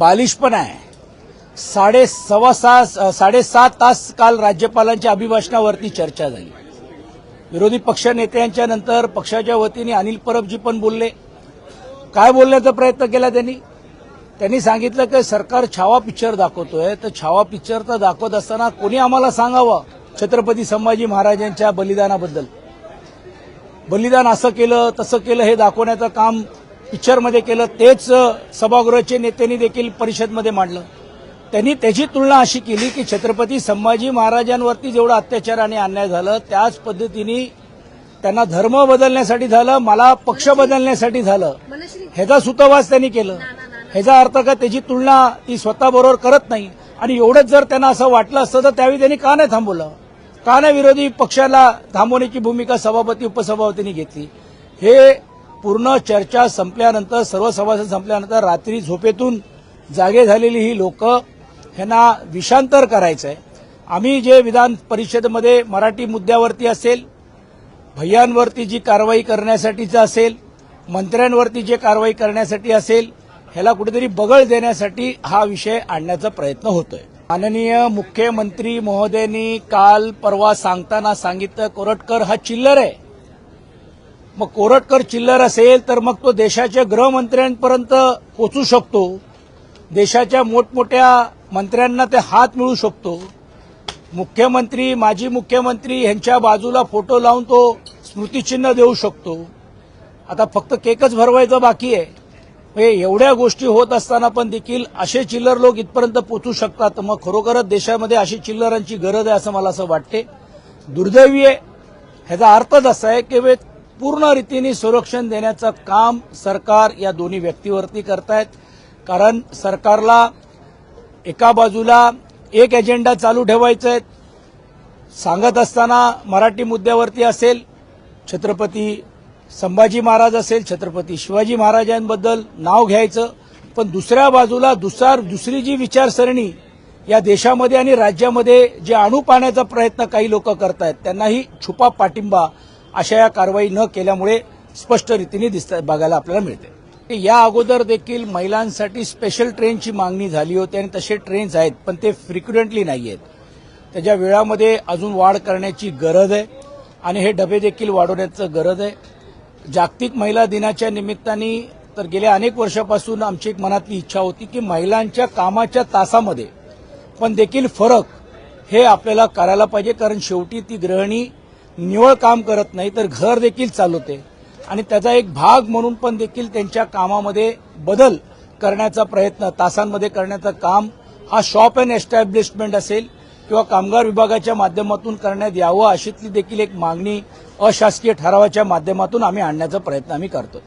बालिशपणा आहे. साडे सव्वा सहा साडेसात तास काल राज्यपालांच्या अभिभाषणावरती चर्चा झाली. विरोधी पक्ष नेत्यांच्या नंतर पक्षाच्या वतीने अनिल परबजी पण बोलले. काय बोलण्याचा प्रयत्न केला त्यांनी? त्यांनी सांगितलं की सरकार छावा पिक्चर दाखवतोय. तर छावा पिक्चर तर दाखवत असताना कोणी आम्हाला सांगावं? छत्रपती संभाजी महाराजांच्या बलिदानाबद्दल. बलिदान असं केलं तसं केलं हे दाखवण्याचं काम पिक्चरमध्ये केलं तेच सभागृहाचे नेत्यांनी देखील परिषदमध्ये मांडलं. त्यांनी त्याची तुलना अशी केली की छत्रपती संभाजी महाराजांवरती जेवढं अत्याचार आणि अन्याय झालं त्याच पद्धतीने त्यांना धर्म बदलण्यासाठी झालं मला पक्ष बदलण्यासाठी झालं. ह्याचा सुतवास त्यांनी केलं. ह्याचा अर्थ का त्याची तुलना ती स्वतःबरोबर करत नाही. आणि एवढंच जर त्यांना असं वाटलं असतं तर त्यावेळी त्यांनी का नाही थांबवलं? का नाही विरोधी पक्षाला थांबवण्याची भूमिका सभापती उपसभापतींनी घेतली? हे पूर्ण चर्चा संपल्यानंतर सर्व सभासद संपल्यानंतर रात्री झोपेतून जागे झालेली ही लोक ह्यांना विषांतर करायचं आहे आम्ही जे विधान परिषदेमध्ये मराठी मुद्द्यावरती असेल भैयांवरती जी कारवाई करण्यासाठीचं असेल मंत्र्यांवरती जे कारवाई करण्यासाठी असेल ह्याला कुठेतरी बगळ देण्यासाठी हा विषय आणण्याचा प्रयत्न होतोय. माननीय मुख्यमंत्री महोदयांनी काल परवा सांगताना सांगितलं कोरटकर हा चिल्लर आहे. मग कोरटकर चिल्लर असेल तर मग तो देशाच्या गृहमंत्र्यांपर्यंत पोचू शकतो. देशाच्या मोठमोठ्या मंत्र्यांना ते हात मिळू शकतो. मुख्यमंत्री माजी मुख्यमंत्री यांच्या बाजूला फोटो लावून तो स्मृतिचिन्ह देऊ शकतो. आता फक्त केकच भरवायचं बाकी आहे. म्हणजे एवढ्या गोष्टी होत असताना पण देखील असे चिल्लर लोक इथपर्यंत पोचू शकतात. मग खरोखरच देशामध्ये अशी चिल्लरांची गरज आहे असं मला असं वाटते. दुर्दैवी आहे. ह्याचा अर्थच असा आहे की पूर्ण रीतीने संरक्षण देण्याचं काम सरकार या दोन्ही व्यक्तीवरती करतायत. कारण सरकारला एका बाजूला एक एजेंडा चालू ठेवायचा आहे सांगत असताना मराठी मुद्द्यावरती असेल छत्रपती संभाजी महाराज असेल छत्रपती शिवाजी महाराजांबद्दल नाव घ्यायचं. पण दुसऱ्या बाजूला दुसरा दुसरी जी विचारसरणी या देशामध्ये आणि राज्यामध्ये जे आणू पाण्याचा प्रयत्न काही लोक करतायत त्यांनाही छुपा पाठिंबा अशा या कारवाई न केल्यामुळे स्पष्ट रीतीने दिसत बघायला आपल्याला मिळते. या अगोदर देखील महिलांसाठी स्पेशल ट्रेनची मागणी झाली होती आणि तसे ट्रेन्स आहेत पण ते फ्रिक्वेंटली नाही आहेत त्याच्या वेळामध्ये अजून वाढ करण्याची गरज आहे आणि हे डबे देखील वाढवण्याचं गरज आहे. जागतिक महिला दिनाच्या निमित्ताने तर गेल्या अनेक वर्षापासून आमची एक मनातली इच्छा होती की महिलांच्या कामाच्या तासामध्ये पण देखील फरक हे आपल्याला करायला पाहिजे कारण शेवटी ती गृहिणी निवळ काम करत नाही तर घर देखील चालवते. आणि त्याचा एक भाग म्हणून पण देखील त्यांच्या कामामध्ये बदल करण्याचा प्रयत्न तासांमध्ये करण्याचं काम हा शॉप अँड एस्टॅब्लिशमेंट असेल किंवा कामगार विभागाच्या माध्यमातून करण्यात यावं अशीतली देखील एक मागणी अशासकीय ठरावाच्या माध्यमातून आम्ही आणण्याचा प्रयत्न आम्ही करतो